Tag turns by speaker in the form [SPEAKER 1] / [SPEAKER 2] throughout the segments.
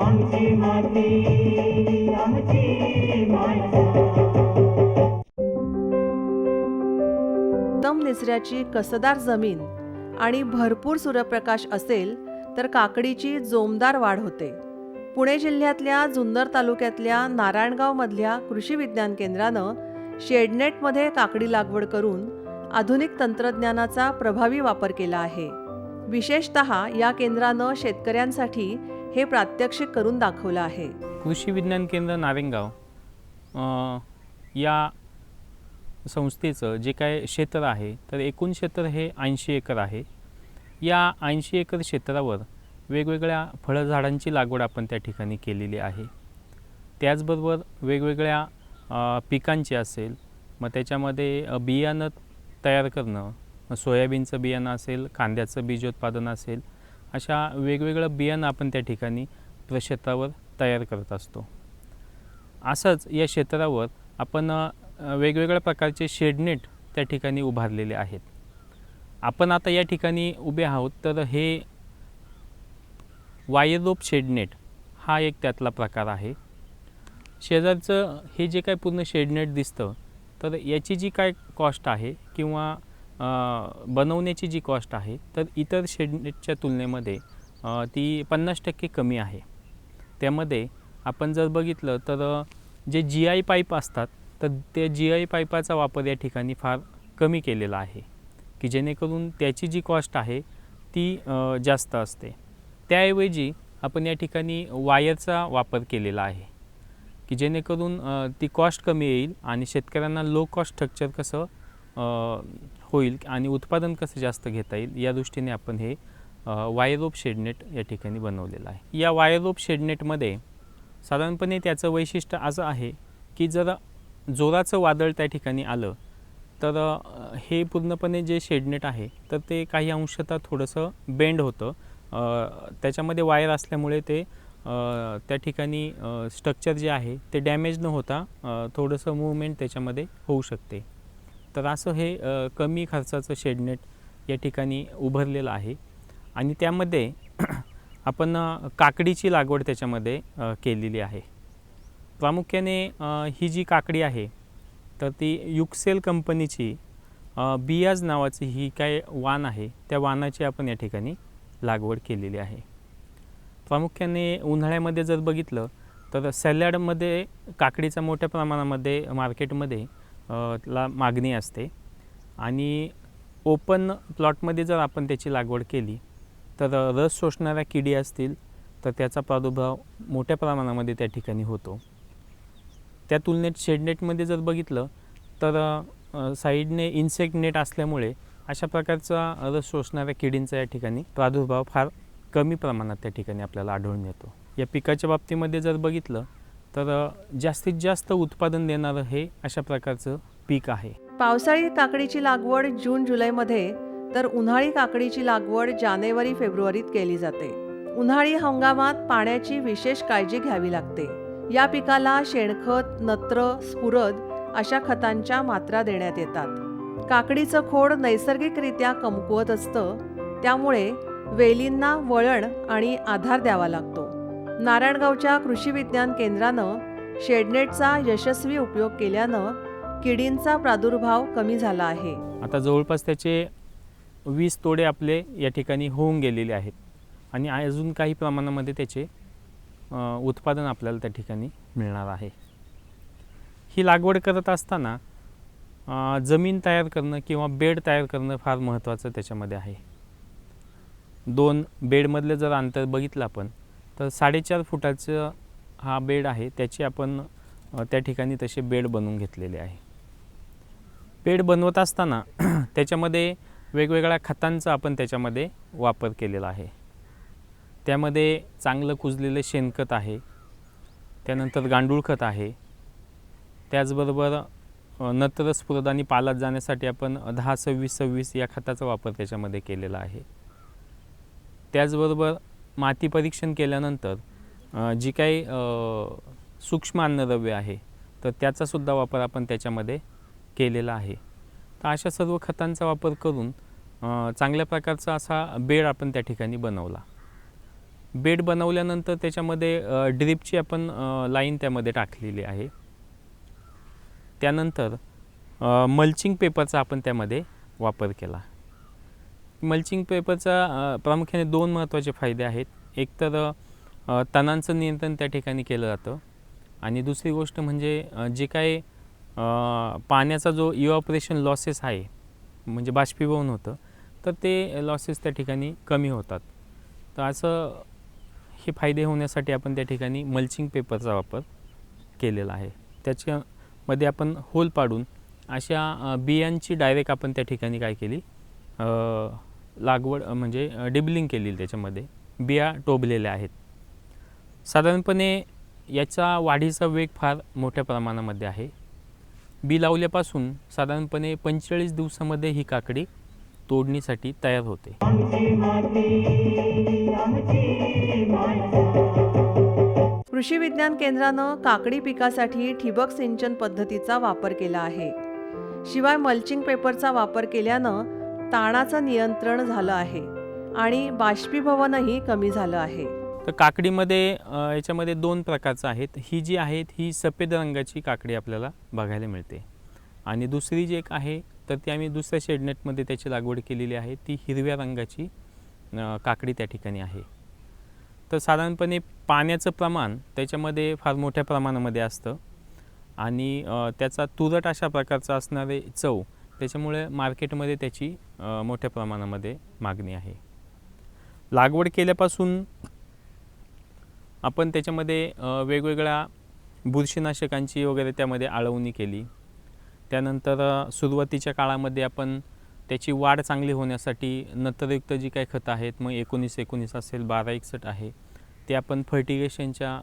[SPEAKER 1] आमची माती आमची
[SPEAKER 2] उत्तम निचऱ्याची कसदार जमीन आणि भरपूर सूर्यप्रकाश असेल तर काकडीची जोमदार वाढ होते. पुणे जिल्ह्यातल्या जुन्नर तालुक्यातल्या नारायणगावमधल्या कृषी विज्ञान केंद्रानं शेडनेटमध्ये काकडी लागवड करून आधुनिक तंत्रज्ञानाचा प्रभावी वापर केला आहे. विशेषत या केंद्रानं शेतकऱ्यांसाठी हे प्रात्यक्षिक करून दाखवलं आहे.
[SPEAKER 3] कृषी विज्ञान केंद्र नारेंगाव या संस्थेचं जे काय क्षेत्र आहे तर एकूण क्षेत्र हे ऐंशी एकर आहे. या ऐंशी एकर क्षेत्रावर वेगवेगळ्या फळझाडांची लागवड आपण त्या ठिकाणी केलेली आहे. त्याचबरोबर वेगवेगळ्या पिकांची असेल मग त्याच्यामध्ये बियाणं तयार करणं सोयाबीनचं बियाणं असेल कांद्याचं बीजोत्पादन असेल अशा वेगवेगळं बियाणं आपण त्या ठिकाणी शेतावर तयार करत असतो. असंच या क्षेत्रावर आपण वेगवेगळ्या प्रकारचे शेडनेट त्या ठिकाणी उभारलेले आहेत. आपण आता या ठिकाणी उभे आहोत तर हे वायरोप शेडनेट हा एक त्यातला प्रकार आहे. शेजारचं हे जे काय पूर्ण शेडनेट दिसतं तर याची जी काय कॉस्ट आहे किंवा बनवण्याची जी कॉस्ट आहे तर इतर शेडच्या तुलनेमध्ये ती पन्नास टक्के कमी आहे. त्यामध्ये आपण जर बघितलं तर जे जी आय पाईप असतात तर त्या जी आय पाईपाचा वापर या ठिकाणी फार कमी केलेला आहे. की जेणेकरून त्याची जी कॉस्ट आहे ती जास्त असते. त्याऐवजी आपण या ठिकाणी वायरचा वापर केलेला आहे. की जेणेकरून ती कॉस्ट कमी येईल आणि शेतकऱ्यांना लो कॉस्ट स्ट्रक्चर कसं होईल आणि उत्पादन कसं जास्त घेता येईल या दृष्टीने आपण हे वायरोप शेडनेट या ठिकाणी बनवलेलं आहे. या वायरोप शेडनेटमध्ये साधारणपणे त्याचं वैशिष्ट्य असं आहे की जर जोराचं वादळ त्या ठिकाणी आलं तर हे पूर्णपणे जे शेडनेट आहे तर ते काही अंशतः थोडंसं बेंड होतं. त्याच्यामध्ये वायर असल्यामुळे ते त्या ठिकाणी स्ट्रक्चर जे आहे ते डॅमेज न होता थोडंसं मूवमेंट त्याच्यामध्ये होऊ शकते. तर असं हे कमी खर्चाचं शेडनेट या ठिकाणी उभारलेलं आहे. आणि त्यामध्ये आपण काकडीची लागवड त्याच्यामध्ये केलेली आहे. प्रामुख्याने ही जी काकडी आहे तर ती युक्सेल कंपनीची बियाज नावाची ही काय वाण आहे त्या वाणाची आपण या ठिकाणी लागवड केलेली आहे. प्रामुख्याने उन्हाळ्यामध्ये जर बघितलं तर सॅलॅडमध्ये काकडीचा मोठ्या प्रमाणामध्ये मार्केटमध्ये ला मागणी असते. आणि ओपन प्लॉटमध्ये जर आपण त्याची लागवड केली तर रस शोषणाऱ्या किडी असतील तर त्याचा प्रादुर्भाव मोठ्या प्रमाणामध्ये त्या ठिकाणी होतो. त्या तुलनेत शेडनेटमध्ये जर बघितलं तर साईडने इन्सेक्ट नेट असल्यामुळे अशा प्रकारचा रस शोषणाऱ्या किडींचा या ठिकाणी प्रादुर्भाव फार कमी प्रमाणात त्या ठिकाणी आपल्याला आढळून येतो. या पिकाच्या बाबतीमध्ये जर बघितलं तर जास्तीत जास्त उत्पादन देणारं हे अशा प्रकारचं पीक आहे.
[SPEAKER 2] पावसाळी काकडीची लागवड जून जुलैमध्ये तर उन्हाळी काकडीची लागवड जानेवारी फेब्रुवारीत केली जाते. उन्हाळी हंगामात पाण्याची विशेष काळजी घ्यावी लागते. या पिकाला शेणखत नत्र स्फुरद अशा खतांच्या मात्रा देण्यात येतात. काकडीचं खोड नैसर्गिकरित्या कमकुवत असतं त्यामुळे वेलींना वळण आणि आधार द्यावा लागतो. नारायणगावच्या कृषी विज्ञान केंद्रानं शेडनेटचा यशस्वी उपयोग केल्यानं किडींचा प्रादुर्भाव कमी झाला आहे.
[SPEAKER 3] आता जवळपास त्याचे वीस तोडे आपले या ठिकाणी होऊन गेलेले आहेत. आणि अजून काही प्रमाणामध्ये त्याचे उत्पादन आपल्याला त्या ठिकाणी मिळणार आहे. ही लागवड करत असताना जमीन तयार करणं किंवा बेड तयार करणं फार महत्त्वाचं त्याच्यामध्ये आहे. दोन बेडमधलं जर अंतर बघितलं आपण तर साडेचार फुटाचं हा बेड आहे त्याची आपण त्या ठिकाणी तसे बेड बनवून घेतलेले आहे. बेड बनवत असताना त्याच्यामध्ये वेगवेगळ्या खतांचा आपण त्याच्यामध्ये वापर केलेला आहे. त्यामध्ये चांगलं कुजलेलं शेणखत आहे त्यानंतर गांडूळ खत आहे. त्याचबरोबर अ, नत्र स्फुरद आणि पालात जाण्यासाठी आपण दहा सव्वीस सव्वीस या खताचा वापर त्याच्यामध्ये केलेला आहे. त्याचबरोबर माती परीक्षण केल्यानंतर जी काही सूक्ष्म अन्नद्रव्य आहे तर त्याचासुद्धा वापर आपण त्याच्यामध्ये केलेला आहे. तर अशा सर्व खतांचा वापर करून चांगल्या प्रकारचा असा बेड आपण त्या ठिकाणी बनवला. बेड बनवल्यानंतर त्याच्यामध्ये ड्रीपची ड्रिपची आपण लाईन त्यामध्ये टाकलेली आहे. त्यानंतर मल्चिंग पेपरचा आपण त्यामध्ये वापर केला. मल्चिंग पेपरचा प्रामुख्याने दोन महत्त्वाचे फायदे आहेत. एक तर तणांचं नियंत्रण त्या ठिकाणी केलं जातं. आणि दुसरी गोष्ट म्हणजे जे काही पाण्याचा जो इव्हॉपरेशन लॉसेस आहे म्हणजे बाष्पीभवन होतं तर ते लॉसेस त्या ठिकाणी कमी होतात. तर असं हे फायदे होण्यासाठी आपण त्या ठिकाणी मल्चिंग पेपरचा वापर केलेला आहे. त्याच्यामध्ये आपण होल पाडून अशा बियांची डायरेक्ट आपण त्या ठिकाणी काय केली लागवड म्हणजे डिबलिंग केलेली त्याच्यामध्ये. बिया टोबलेल्या आहेत. साधारणपणे याचा वाढीचा वेग फार मोठ्या प्रमाणामध्ये आहे. बी लावल्यापासून साधारणपणे पंचेचाळीस दिवसामध्ये ही काकडी तोडणीसाठी तयार होते.
[SPEAKER 2] कृषी विज्ञान केंद्रानं काकडी पिकासाठी ठिबक सिंचन पद्धतीचा वापर केला आहे. शिवाय मल्चिंग पेपरचा वापर केल्यानं ताणाचं नियंत्रण झालं आहे आणि बाष्पीभवनही कमी झालं आहे.
[SPEAKER 3] तर काकडीमध्ये याच्यामध्ये दोन प्रकारचं आहेत. ही जी आहेत ही सफेद रंगाची काकडी आपल्याला बघायला मिळते. आणि दुसरी जी एक आहे तर ती आम्ही दुसऱ्या शेडनेटमध्ये त्याची लागवड केलेली आहे. ती हिरव्या रंगाची काकडी त्या ठिकाणी आहे. तर साधारणपणे पाण्याचं प्रमाण त्याच्यामध्ये फार मोठ्या प्रमाणामध्ये असतं. आणि त्याचा तुरट अशा प्रकारचा असणारे चव त्याच्यामुळे मार्केटमध्ये त्याची मोठ्या प्रमाणामध्ये मागणी आहे. लागवड केल्यापासून आपण त्याच्यामध्ये वेगवेगळ्या बुरशीनाशकांची वगैरे त्यामध्ये आळवणी केली. त्यानंतर सुरुवातीच्या काळामध्ये आपण त्याची वाढ चांगली होण्यासाठी नत्रयुक्त जी काही खतं आहेत मग एकोणीस एकोणीस असेल बारा एकसठ आहे ते आपण फर्टिगेशनच्या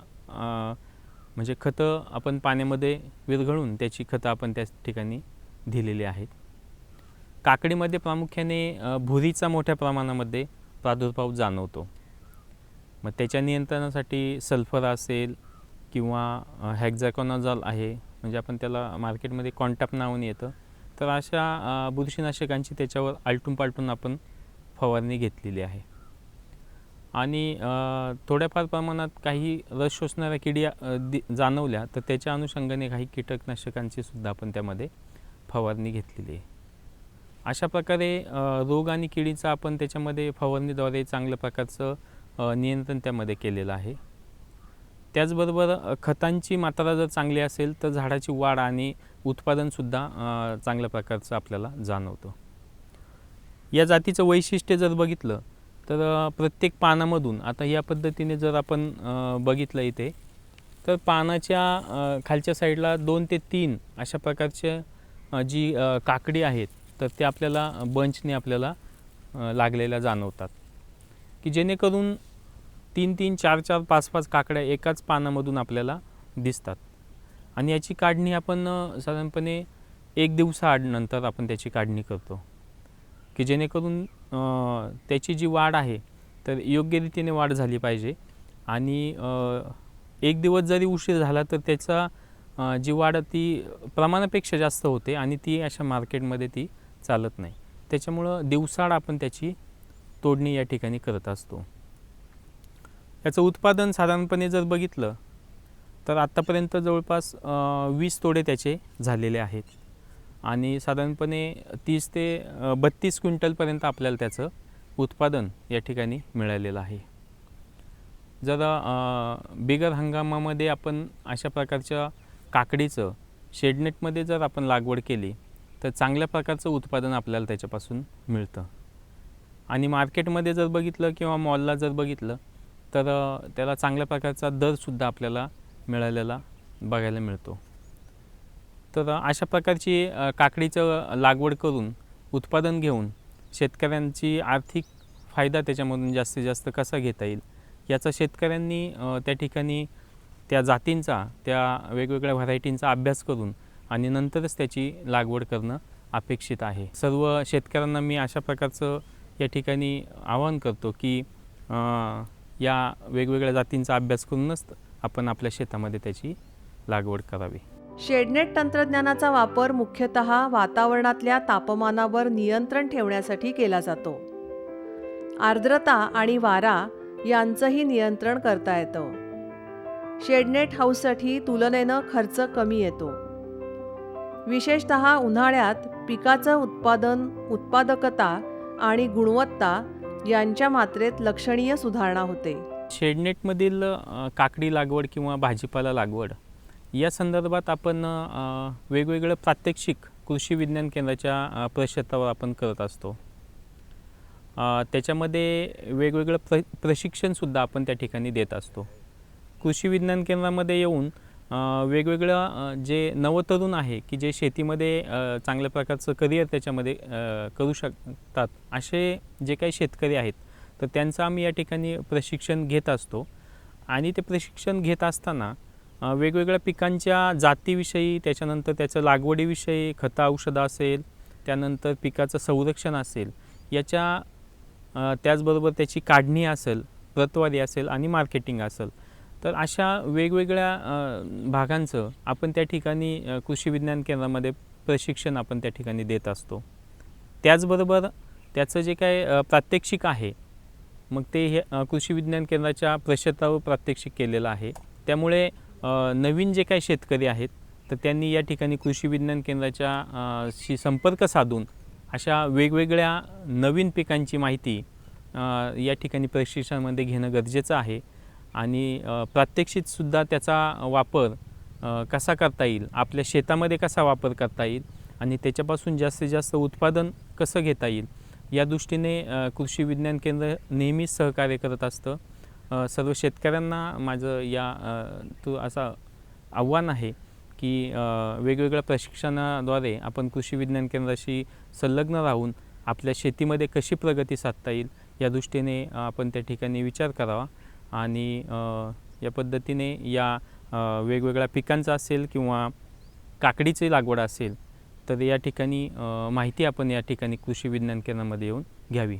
[SPEAKER 3] म्हणजे खतं आपण पाण्यामध्ये विरघळून त्याची खतं आपण त्या ठिकाणी दिलेली आहेत. काकडीमध्ये प्रामुख्याने भुरीचा मोठ्या प्रमाणामध्ये प्रादुर्भाव जाणवतो. मग त्याच्या नियंत्रणासाठी सल्फर असेल किंवा हॅक्झॅकॉनॉझॉल आहे म्हणजे आपण त्याला मार्केटमध्ये कॉन्टॅप नावाने येतं. तर अशा बुरशीनाशकांची त्याच्यावर आलटून पालटून आपण फवारणी घेतलेली आहे. आणि थोड्याफार प्रमाणात काही रस शोषणाऱ्या किडी दि जाणवल्या तर त्याच्या अनुषंगाने काही कीटकनाशकांची सुद्धा आपण त्यामध्ये फवारणी घेतलेली आहे. अशा प्रकारे रोग आणि किडीचा आपण त्याच्यामध्ये फवारणीद्वारे चांगल्या प्रकारचं नियंत्रण त्यामध्ये केलेलं आहे. त्याचबरोबर खतांची मात्रा जर चांगली असेल तर झाडाची वाढ आणि उत्पादनसुद्धा चांगल्या प्रकारचं आपल्याला जाणवतं. या जातीचं वैशिष्ट्य जर बघितलं तर प्रत्येक पानामधून आता या पद्धतीने जर आपण बघितलं इथे तर पानाच्या खालच्या साईडला दोन ते तीन अशा प्रकारच्या जी काकडी आहेत तर ते आपल्याला बंचने आपल्याला लागलेल्या जाणवतात. की जेणेकरून तीन तीन चार चार पाच पाच काकड्या एकाच पानामधून आपल्याला दिसतात. आणि याची काढणी आपण साधारणपणे एक दिवसाआड नंतर आपण त्याची काढणी करतो. की जेणेकरून त्याची जी वाढ आहे तर योग्य रीतीने वाढ झाली पाहिजे. आणि एक दिवस जरी उशीर झाला तर त्याचा जी वाढ ती प्रमाणापेक्षा जास्त होते आणि ती अशा मार्केटमध्ये ती चालत नाही. त्याच्यामुळं दिवसाड आपण त्याची तोडणी या ठिकाणी करत असतो. याचं उत्पादन साधारणपणे जर बघितलं तर आत्तापर्यंत जवळपास वीस तोडे त्याचे झालेले आहेत. आणि साधारणपणे तीस ते बत्तीस क्विंटलपर्यंत आपल्याला त्याचं उत्पादन या ठिकाणी मिळालेलं आहे. जर बिगर हंगामामध्ये आपण अशा प्रकारच्या काकडीचं शेडनेटमध्ये जर आपण लागवड केली तर चांगल्या प्रकारचं उत्पादन आपल्याला त्याच्यापासून मिळतं. आणि मार्केटमध्ये जर बघितलं किंवा मॉलला जर बघितलं तर त्याला चांगल्या प्रकारचा दरसुद्धा आपल्याला मिळालेला बघायला मिळतो. तर अशा प्रकारची काकडीचं लागवड करून उत्पादन घेऊन शेतकऱ्यांची आर्थिक फायदा त्याच्यामधून जास्तीत जास्त कसा घेता येईल याचा शेतकऱ्यांनी त्या ठिकाणी त्या जातींचा त्या वेगवेगळ्या व्हरायटींचा अभ्यास करून आणि नंतरच त्याची लागवड करणं अपेक्षित आहे. सर्व शेतकऱ्यांना मी अशा प्रकारचं या ठिकाणी आवाहन करतो की या वेगवेगळ्या जातींचा अभ्यास करूनच आपण आपल्या शेतामध्ये त्याची लागवड करावी.
[SPEAKER 2] शेडनेट तंत्रज्ञानाचा वापर मुख्यतः वातावरणातल्या तापमानावर नियंत्रण ठेवण्यासाठी केला जातो. आर्द्रता आणि वारा यांचंही नियंत्रण करता येतं. शेडनेट हाऊससाठी तुलनेनं खर्च कमी येतो. विशेषत उन्हाळ्यात पिकाचं उत्पादन उत्पादकता आणि गुणवत्ता यांच्या मात्रेत लक्षणीय सुधारणा होते.
[SPEAKER 3] शेडनेटमधील काकडी लागवड किंवा भाजीपाला लागवड या संदर्भात आपण वेगवेगळं प्रात्यक्षिक कृषी विज्ञान केंद्राच्या प्रक्षेत्रावर आपण करत असतो. त्याच्यामध्ये वेगवेगळं प्र प्रशिक्षणसुद्धा आपण त्या ठिकाणी देत असतो. कृषी विज्ञान केंद्रामध्ये येऊन वेगवेगळं जे नवतरुण आहे की जे शेतीमध्ये चांगल्या प्रकारचं करिअर त्याच्यामध्ये करू शकतात असे जे काही शेतकरी आहेत तर त्यांचं आम्ही या ठिकाणी प्रशिक्षण घेत असतो. आणि ते प्रशिक्षण घेत असताना वेगवेगळ्या पिकांच्या जातीविषयी त्याच्यानंतर त्याचं लागवडीविषयी खतं औषधं असेल त्यानंतर पिकाचं संरक्षण असेल याच्या त्याचबरोबर त्याची काढणी असेल प्रतवारी असेल आणि मार्केटिंग असेल तर अशा वेगवेगळ्या भागांचं आपण त्या ठिकाणी कृषी विज्ञान केंद्रामध्ये प्रशिक्षण आपण त्या ठिकाणी देत असतो. त्याचबरोबर त्याचं जे काय प्रात्यक्षिक आहे मग ते हे कृषी विज्ञान केंद्राच्या प्रक्षेत्रावर प्रात्यक्षिक केलेलं आहे. त्यामुळे नवीन जे काही शेतकरी आहेत तर त्यांनी या ठिकाणी कृषी विज्ञान केंद्राच्या शी संपर्क साधून अशा वेगवेगळ्या नवीन पिकांची माहिती या ठिकाणी प्रशिक्षणामध्ये घेणं गरजेचं आहे. आणि प्रात्यक्षितसुद्धा प्रात्यक्षिकसुद्धा त्याचा वापर कसा करता येईल? आपल्या शेतामध्ये कसा वापर करता येईल? आणि त्याच्यापासून जास्तीत जास्त उत्पादन कसं घेता येईल? या दृष्टीने कृषी विज्ञान केंद्र नेहमीच सहकार्य करत असतं. सर्व शेतकऱ्यांना माझं या तो असा आव्हान आहे की वेगवेगळ्या प्रशिक्षणाद्वारे आपण कृषी विज्ञान केंद्राशी संलग्न राहून आपल्या शेतीमध्ये कशी प्रगती साधता येईल या दृष्टीने आपण त्या ठिकाणी विचार करावा. आणि या पद्धतीने या वेगवेगळ्या पिकांचा असेल किंवा काकडीची लागवड असेल तर या ठिकाणी माहिती आपण या ठिकाणी कृषी विज्ञान केंद्रामध्ये येऊन घ्यावी.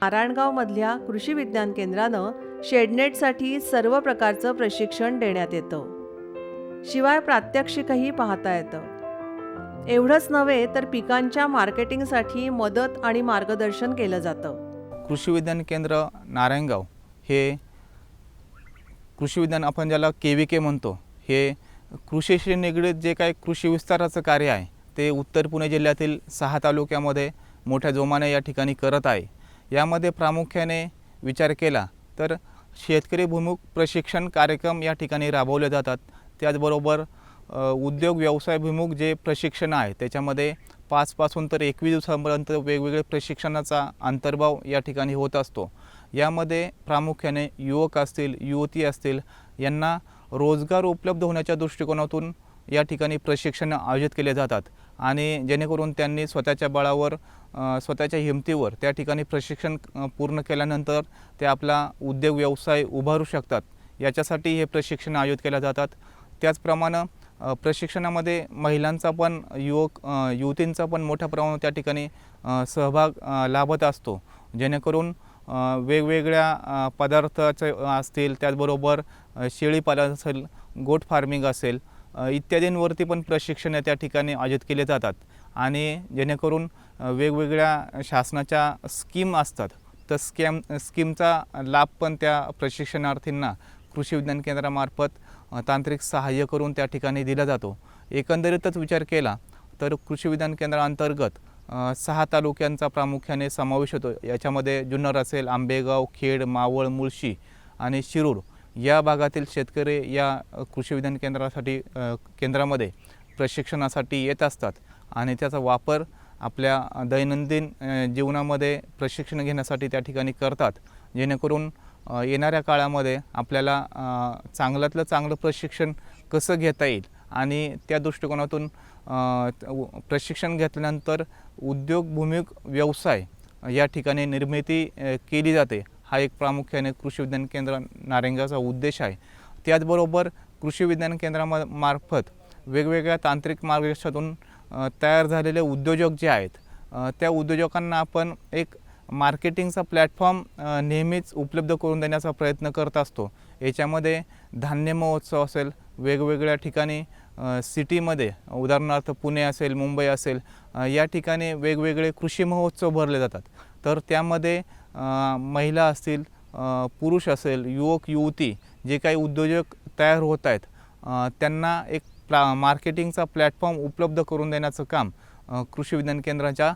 [SPEAKER 2] नारायणगावमधल्या कृषी विज्ञान केंद्रानं शेडनेटसाठी सर्व प्रकारचं प्रशिक्षण देण्यात येतं. शिवाय प्रात्यक्षिकही पाहता येतं. एवढंच नव्हे तर पिकांच्या मार्केटिंगसाठी मदत आणि मार्गदर्शन केलं जातं.
[SPEAKER 4] कृषी विज्ञान केंद्र नारायणगाव हे कृषी विज्ञान आपण ज्याला के व्ही के म्हणतो हे कृषीशी निगडीत जे काही कृषी विस्ताराचं कार्य आहे ते उत्तर पुणे जिल्ह्यातील सहा तालुक्यामध्ये मोठ्या जोमाने या ठिकाणी करत आहे. यामध्ये प्रामुख्याने विचार केला तर शेतकरी भूमुख प्रशिक्षण कार्यक्रम या ठिकाणी राबवले जातात. त्याचबरोबर उद्योग व्यवसायभिमुख जे प्रशिक्षण आहे त्याच्यामध्ये पाचपासून तर एकवीस दिवसापर्यंत वेगवेगळे प्रशिक्षणाचा अंतर्भाव या ठिकाणी होत असतो. यामध्ये प्रामुख्याने युवक असतील युवती असतील यांना रोजगार उपलब्ध होण्याच्या दृष्टिकोनातून या ठिकाणी प्रशिक्षण आयोजित केले जातात आणि जेणेकरून त्यांनी स्वतःच्या बळावर स्वतःच्या हिमतीवर त्या ठिकाणी प्रशिक्षण पूर्ण केल्यानंतर ते आपला उद्योग व्यवसाय उभारू शकतात. याच्यासाठी हे प्रशिक्षण आयोजित केल्या जातात. त्याचप्रमाणे प्रशिक्षणामध्ये महिलांचा पण युवक युवतींचा पण मोठ्या प्रमाणात त्या ठिकाणी सहभाग लाभत असतो. जेणेकरून वेगवेगळ्या पदार्थाचे असतील त्याचबरोबर शेळीपालन असेल गोट फार्मिंग असेल इत्यादींवरती पण प्रशिक्षण त्या ठिकाणी आयोजित केले जातात. आणि जेणेकरून वेगवेगळ्या शासनाच्या स्कीम असतात. तर स्कॅम स्कीमचा लाभ पण त्या प्रशिक्षणार्थींना कृषी विज्ञान केंद्रामार्फत तांत्रिक सहाय्य करून त्या ठिकाणी दिला जातो. एकंदरीतच विचार केला तर कृषी विज्ञान केंद्राअंतर्गत सहा तालुक्यांचा प्रामुख्याने समावेश होतो. याच्यामध्ये जुन्नर असेल आंबेगाव खेड मावळ मुळशी आणि शिरूर या भागातील शेतकरी या कृषी विज्ञान केंद्रासाठी केंद्रामध्ये प्रशिक्षणासाठी येत असतात आणि त्याचा वापर आपल्या दैनंदिन जीवनामध्ये प्रशिक्षण घेण्यासाठी त्या ठिकाणी करतात. जेणेकरून येणाऱ्या काळामध्ये आपल्याला चांगल्यातलं चांगलं प्रशिक्षण कसं घेता येईल आणि त्या दृष्टिकोनातून प्रशिक्षण घेतल्यानंतर उद्योगभूमिक व्यवसाय या ठिकाणी निर्मिती केली जाते. हा एक प्रामुख्याने कृषी विज्ञान केंद्र नारेंगाचा उद्देश आहे. त्याचबरोबर कृषी विज्ञान केंद्रामा मार्फत वेगवेगळ्या तांत्रिक मार्गदर्शनातून तयार झालेले उद्योजक जे आहेत त्या उद्योजकांना आपण एक मार्केटिंगचा प्लॅटफॉर्म नेहमीच उपलब्ध करून देण्याचा प्रयत्न करत असतो. याच्यामध्ये धान्य महोत्सव असेल वेगवेगळ्या ठिकाणी सिटीमध्ये उदाहरणार्थ पुणे असेल मुंबई असेल या ठिकाणी वेगवेगळे कृषी महोत्सव भरले जातात. तर त्यामध्ये महिला असतील पुरुष असेल युवक युवती जे काही उद्योजक तयार होत आहेत त्यांना एक प्ला मार्केटिंगचा प्लॅटफॉर्म उपलब्ध करून देण्याचं काम कृषी विज्ञान केंद्राच्या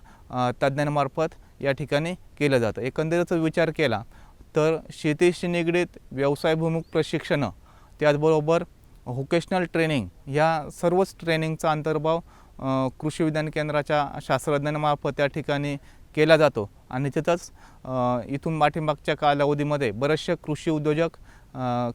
[SPEAKER 4] तज्ज्ञांमार्फत या ठिकाणी केलं जातं. एकंदरीत विचार केला तर शेतीशी निगडीत व्यवसायभिमुख प्रशिक्षणं त्याचबरोबर व्होकेशनल ट्रेनिंग या सर्वच ट्रेनिंगचा अंतर्भाव कृषी विज्ञान केंद्राच्या शास्त्रज्ञांमार्फत त्या ठिकाणी केला जातो. आणि तिथंच इथून पाठीमागच्या कालावधीमध्ये बरेचसे कृषी उद्योजक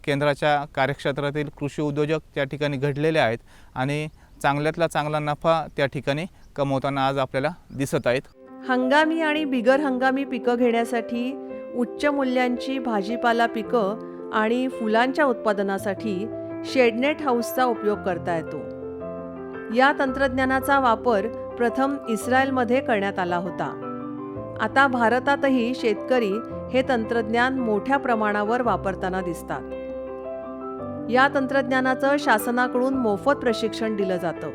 [SPEAKER 4] केंद्राच्या कार्यक्षेत्रातील कृषी उद्योजक त्या ठिकाणी घडलेले आहेत. आणि चांगल्यातला चांगला नफा त्या ठिकाणी कमवताना आज आपल्याला दिसत आहेत.
[SPEAKER 2] हंगामी आणि बिगर हंगामी पिकं घेण्यासाठी उच्च मूल्यांची भाजीपाला पिकं आणि फुलांच्या उत्पादनासाठी शेडनेट हाऊसचा उपयोग करता येतो. या तंत्रज्ञानाचा वापर प्रथम इस्रायलमध्ये करण्यात आला होता. आता भारतातही शेतकरी हे तंत्रज्ञान मोठ्या प्रमाणावर वापरताना दिसतात. या तंत्रज्ञानाचं शासनाकडून मोफत प्रशिक्षण दिलं जातं.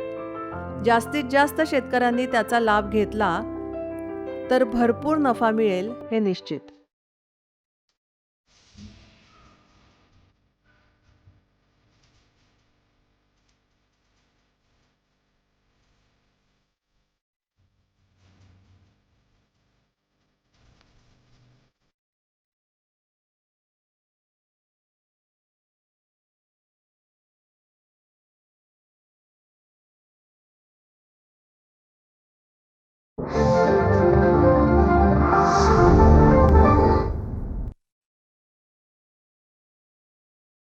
[SPEAKER 2] जास्तीत जास्त शेतकऱ्यांनी त्याचा लाभ घेतला तर भरपूर नफा मिळेल हे निश्चित.